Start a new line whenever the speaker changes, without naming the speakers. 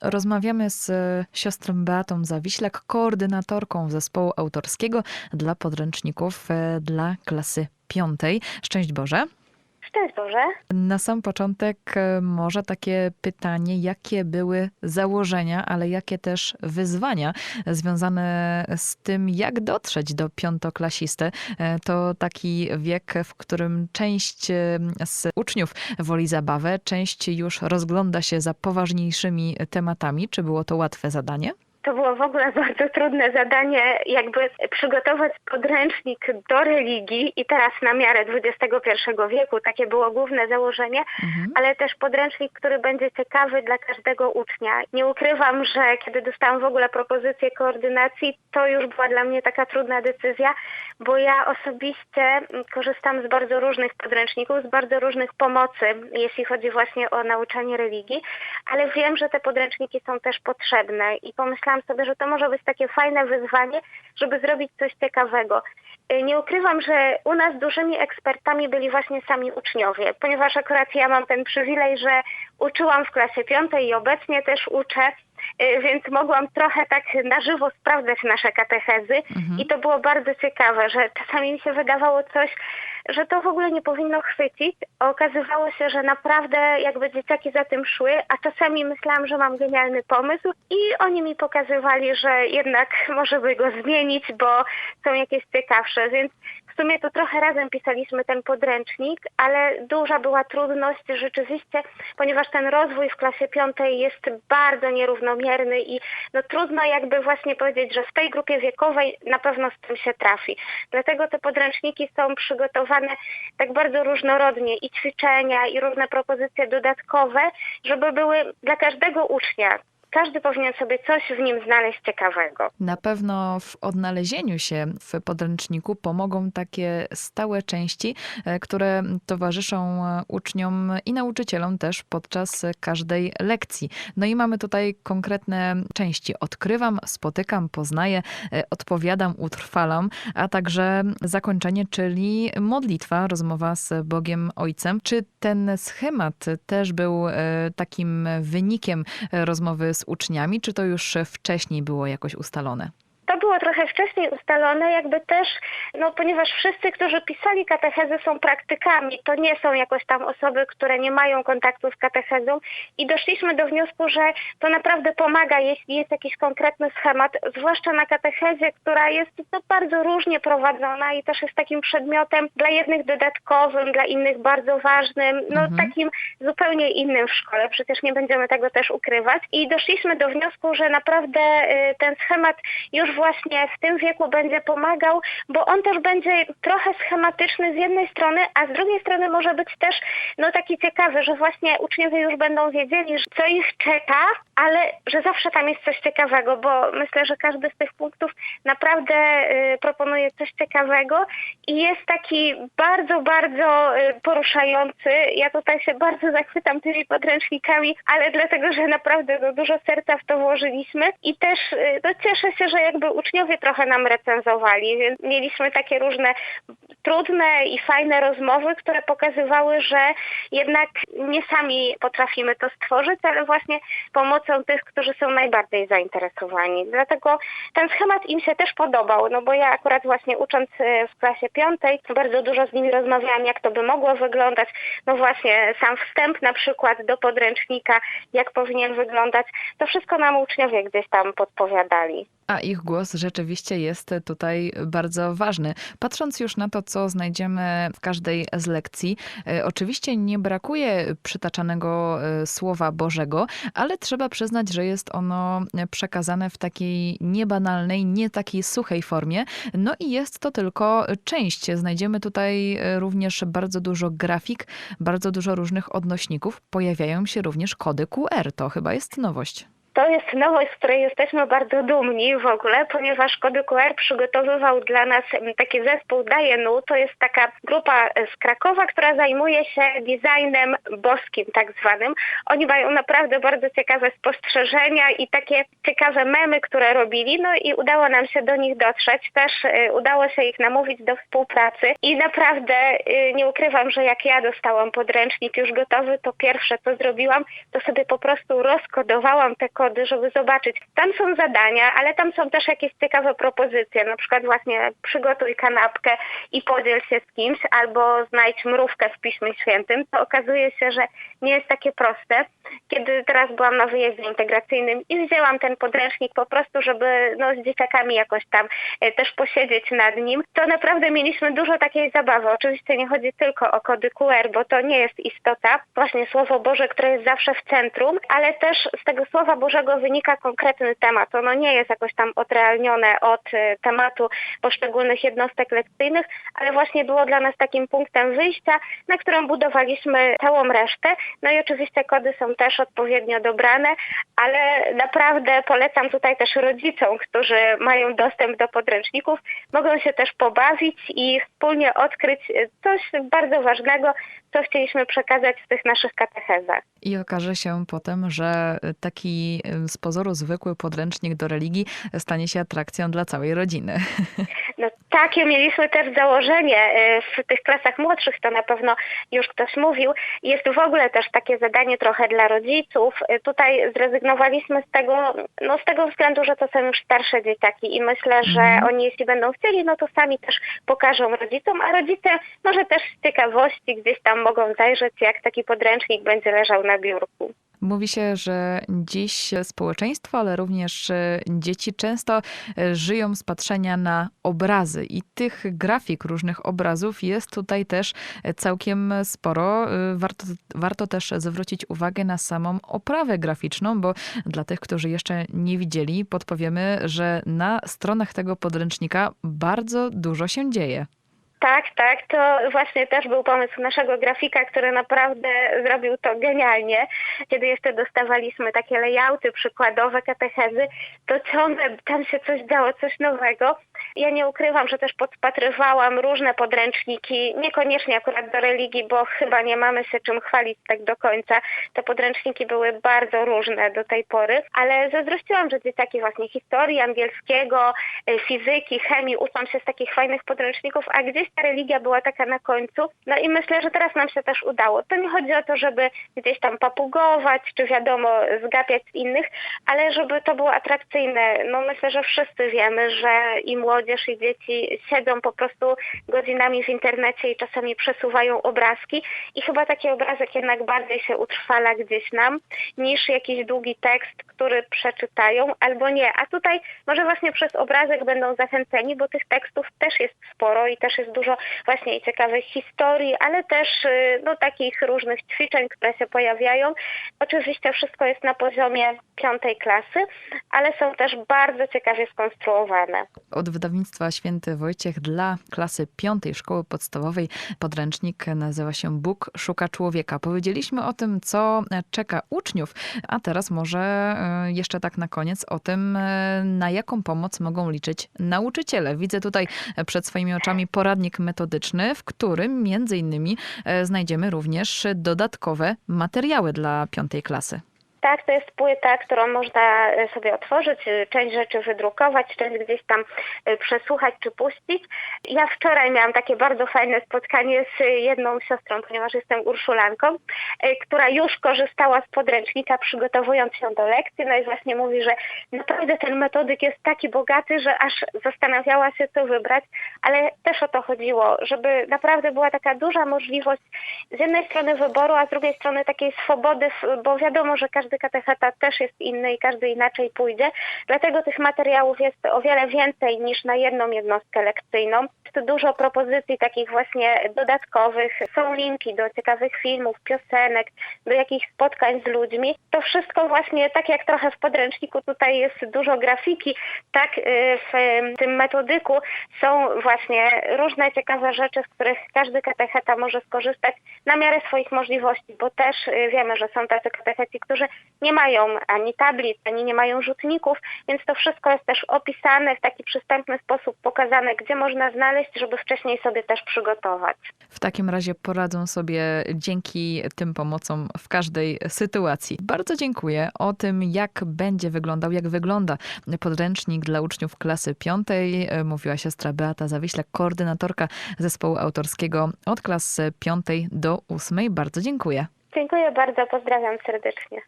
Rozmawiamy z siostrą Beatą Zawiślak, koordynatorką zespołu autorskiego dla podręczników e, dla klasy piątej. Szczęść Boże.
Boże.
Na sam początek e, może takie pytanie, jakie były założenia, ale jakie też wyzwania związane z tym, jak dotrzeć do piątoklasisty. E, To taki wiek, w którym część e, z uczniów woli zabawę, część już rozgląda się za poważniejszymi tematami. Czy było to łatwe zadanie?
To było w ogóle bardzo trudne zadanie, jakby przygotować podręcznik do religii i teraz na miarę XXI wieku. Takie było główne założenie,
Mhm.
ale też podręcznik, który będzie ciekawy dla każdego ucznia. Nie ukrywam, że kiedy dostałam w ogóle propozycję koordynacji, to już była dla mnie taka trudna decyzja, bo ja osobiście korzystam z bardzo różnych podręczników, z bardzo różnych pomocy, jeśli chodzi właśnie o nauczanie religii, ale wiem, że te podręczniki są też potrzebne i pomyślałam sobie, że to może być takie fajne wyzwanie, żeby zrobić coś ciekawego. Y, Nie ukrywam, że u nas dużymi ekspertami byli właśnie sami uczniowie, ponieważ akurat ja mam ten przywilej, że uczyłam w klasie piątej i obecnie też uczę, więc mogłam trochę tak na żywo sprawdzać nasze katechezy i to było bardzo ciekawe, że czasami mi się wydawało coś, że to w ogóle nie powinno chwycić. Okazywało się, że naprawdę jakby dzieciaki za tym szły, a czasami myślałam, że mam genialny pomysł i oni mi pokazywali, że jednak może by go zmienić, bo są jakieś ciekawsze, więc w sumie to trochę razem pisaliśmy ten podręcznik, ale duża była trudność rzeczywiście, ponieważ ten rozwój w klasie piątej jest bardzo nierównomierny i no trudno jakby właśnie powiedzieć, że w tej grupie wiekowej na pewno z tym się trafi. Dlatego te podręczniki są przygotowane tak bardzo różnorodnie i ćwiczenia i różne propozycje dodatkowe, żeby były dla każdego ucznia. Każdy powinien sobie coś w nim znaleźć ciekawego.
Na pewno w odnalezieniu się w podręczniku pomogą takie stałe części, e, które towarzyszą e, uczniom i nauczycielom też podczas każdej lekcji. No i mamy tutaj konkretne części. Odkrywam, spotykam, poznaję, e, odpowiadam, utrwalam, a także zakończenie, czyli modlitwa, rozmowa z Bogiem Ojcem. Czy ten schemat też był takim wynikiem rozmowy z uczniami, czy to już wcześniej było jakoś ustalone?
To było trochę wcześniej ustalone, jakby też, no ponieważ wszyscy, którzy pisali katechezy są praktykami, to nie są jakoś tam osoby, które nie mają kontaktu z katechezą. I doszliśmy do wniosku, że to naprawdę pomaga, jeśli jest jakiś konkretny schemat, zwłaszcza na katechezie, która jest no, bardzo różnie prowadzona i też jest takim przedmiotem dla jednych dodatkowym, dla innych bardzo ważnym, no
Mhm.
takim zupełnie innym w szkole, przecież nie będziemy tego też ukrywać. I doszliśmy do wniosku, że naprawdę y, ten schemat już właśnie w tym wieku będzie pomagał, bo on też będzie trochę schematyczny z jednej strony, a z drugiej strony może być też no taki ciekawy, że właśnie uczniowie już będą wiedzieli, co ich czeka, ale że zawsze tam jest coś ciekawego, bo myślę, że każdy z tych punktów naprawdę y, proponuje coś ciekawego i jest taki bardzo, bardzo y, poruszający. Ja tutaj się bardzo zachwycam tymi podręcznikami, ale dlatego, że naprawdę no, dużo serca w to włożyliśmy i też y, no, cieszę się, że jakby uczniowie trochę nam recenzowali, więc mieliśmy takie różne trudne i fajne rozmowy, które pokazywały, że jednak nie sami potrafimy to stworzyć, ale właśnie pomocą tych, którzy są najbardziej zainteresowani. Dlatego ten schemat im się też podobał, no bo ja akurat właśnie ucząc e, w klasie piątej bardzo dużo z nimi rozmawiałam, jak to by mogło wyglądać. No właśnie sam wstęp na przykład do podręcznika, jak powinien wyglądać, to wszystko nam uczniowie gdzieś tam podpowiadali.
A ich głos rzeczywiście jest tutaj bardzo ważny. Patrząc już na to, co znajdziemy w każdej z lekcji, e, oczywiście nie brakuje przytaczanego e, Słowa Bożego, ale trzeba przyznać, że jest ono przekazane w takiej niebanalnej, nie takiej suchej formie. No i jest to tylko część. Znajdziemy tutaj e, również bardzo dużo grafik, bardzo dużo różnych odnośników. Pojawiają się również kody QR. To chyba jest nowość.
To jest nowość, z której jesteśmy bardzo dumni w ogóle, ponieważ Kody QR przygotowywał dla nas taki zespół Dajenu. To jest taka grupa z Krakowa, która zajmuje się designem boskim tak zwanym. Oni mają naprawdę bardzo ciekawe spostrzeżenia i takie ciekawe memy, które robili, no i udało nam się do nich dotrzeć. Też e, udało się ich namówić do współpracy i naprawdę e, nie ukrywam, że jak ja dostałam podręcznik już gotowy, to pierwsze co zrobiłam, to sobie po prostu rozkodowałam te kody, żeby zobaczyć. Tam są zadania, ale tam są też jakieś ciekawe propozycje, na przykład właśnie przygotuj kanapkę i podziel się z kimś, albo znajdź mrówkę w Piśmie Świętym. To okazuje się, że nie jest takie proste. Kiedy teraz byłam na wyjeździe integracyjnym i wzięłam ten podręcznik po prostu, żeby no, z dzieciakami jakoś tam e, też posiedzieć nad nim, to naprawdę mieliśmy dużo takiej zabawy. Oczywiście nie chodzi tylko o kody QR, bo to nie jest istota, właśnie Słowo Boże, które jest zawsze w centrum, ale też z tego Słowa Bożego wynika konkretny temat. Ono nie jest jakoś tam odrealnione od e, tematu poszczególnych jednostek lekcyjnych, ale właśnie było dla nas takim punktem wyjścia, na którym budowaliśmy całą resztę. No i oczywiście kody są też odpowiednio dobrane, ale naprawdę polecam tutaj też rodzicom, którzy mają dostęp do podręczników, mogą się też pobawić i wspólnie odkryć coś bardzo ważnego, co chcieliśmy przekazać w tych naszych katechezach.
I okaże się potem, że taki y, z pozoru zwykły podręcznik do religii stanie się atrakcją dla całej rodziny.
No takie mieliśmy też założenie e, w tych klasach młodszych, to na pewno już ktoś mówił. Jest w ogóle też takie zadanie trochę dla rodziców. E, Tutaj zrezygnowaliśmy z tego, no z tego względu, że to są już starsze dzieciaki i myślę, że
Mhm.
oni jeśli będą chcieli, no to sami też pokażą rodzicom, a rodzice może też z ciekawości gdzieś tam mogą zajrzeć, jak taki podręcznik będzie leżał na biurku.
Mówi się, że dziś społeczeństwo, ale również e, dzieci często e, żyją z patrzenia na obrazy i tych grafik różnych obrazów jest tutaj też e, całkiem sporo. Warto, warto też zwrócić uwagę na samą oprawę graficzną, bo dla tych, którzy jeszcze nie widzieli, podpowiemy, że na stronach tego podręcznika bardzo dużo się dzieje.
Tak, tak, to właśnie też był pomysł naszego grafika, który naprawdę zrobił to genialnie. Kiedy jeszcze dostawaliśmy takie layouty przykładowe, katechezy, to ciągle tam się coś działo, coś nowego. Ja nie ukrywam, że też podpatrywałam różne podręczniki, niekoniecznie akurat do religii, bo chyba nie mamy się czym chwalić tak do końca. Te podręczniki były bardzo różne do tej pory, ale zazdrościłam, że dzieciaki właśnie historii, angielskiego, y, fizyki, chemii uczą się z takich fajnych podręczników, a gdzieś ta religia była taka na końcu. No i myślę, że teraz nam się też udało. To nie chodzi o to, żeby gdzieś tam papugować, czy wiadomo, zgapiać innych, ale żeby to było atrakcyjne. No myślę, że wszyscy wiemy, że i młodzież, i dzieci siedzą po prostu godzinami w internecie i czasami przesuwają obrazki i chyba taki obrazek jednak bardziej się utrwala gdzieś nam, niż jakiś długi tekst, który przeczytają albo nie. A tutaj może właśnie przez obrazek będą zachęceni, bo tych tekstów też jest sporo i też jest dużo właśnie ciekawych historii, ale też y, no, takich różnych ćwiczeń, które się pojawiają. Oczywiście wszystko jest na poziomie piątej klasy, ale są też bardzo ciekawie skonstruowane.
Od wydawnictwa Święty Wojciech dla klasy piątej szkoły podstawowej podręcznik nazywa się Bóg szuka człowieka. Powiedzieliśmy o tym, co czeka uczniów, a teraz może e, jeszcze tak na koniec o tym, e, na jaką pomoc mogą liczyć nauczyciele. Widzę tutaj przed swoimi oczami poradnik metodyczny, w którym między innymi e, znajdziemy również dodatkowe materiały dla piątej klasy.
Tak, to jest płyta, którą można e, sobie otworzyć, e, część rzeczy wydrukować, część gdzieś tam e, przesłuchać czy puścić. Ja wczoraj miałam takie bardzo fajne spotkanie z jedną siostrą, ponieważ jestem urszulanką, która już korzystała z podręcznika przygotowując się do lekcji, no i właśnie mówi, że naprawdę ten metodyk jest taki bogaty, że aż zastanawiała się co wybrać, ale też o to chodziło, żeby naprawdę była taka duża możliwość z jednej strony wyboru, a z drugiej strony takiej swobody, bo wiadomo, że każdy katecheta też jest inny i każdy inaczej pójdzie. Dlatego tych materiałów jest o wiele więcej niż na jedną jednostkę lekcyjną. Jest dużo propozycji takich właśnie dodatkowych. Są linki do ciekawych filmów, piosenek, do jakichś spotkań z ludźmi. To wszystko właśnie, tak jak trochę w podręczniku tutaj jest dużo grafiki, tak y, w tym metodyku są właśnie różne ciekawe rzeczy, z których każdy katecheta może skorzystać na miarę swoich możliwości, bo też y, wiemy, że są tacy katecheci, którzy nie mają ani tablic, ani nie mają rzutników, więc to wszystko jest też opisane w taki przystępny sposób, pokazane, gdzie można znaleźć, żeby wcześniej sobie też przygotować.
W takim razie poradzą sobie dzięki tym pomocom w każdej sytuacji. Bardzo dziękuję. O tym, jak będzie wyglądał, jak wygląda podręcznik dla uczniów klasy piątej, mówiła siostra Beata Zawiślak, koordynatorka zespołu autorskiego od klas piątej do ósmej. Bardzo dziękuję.
Dziękuję bardzo, pozdrawiam serdecznie.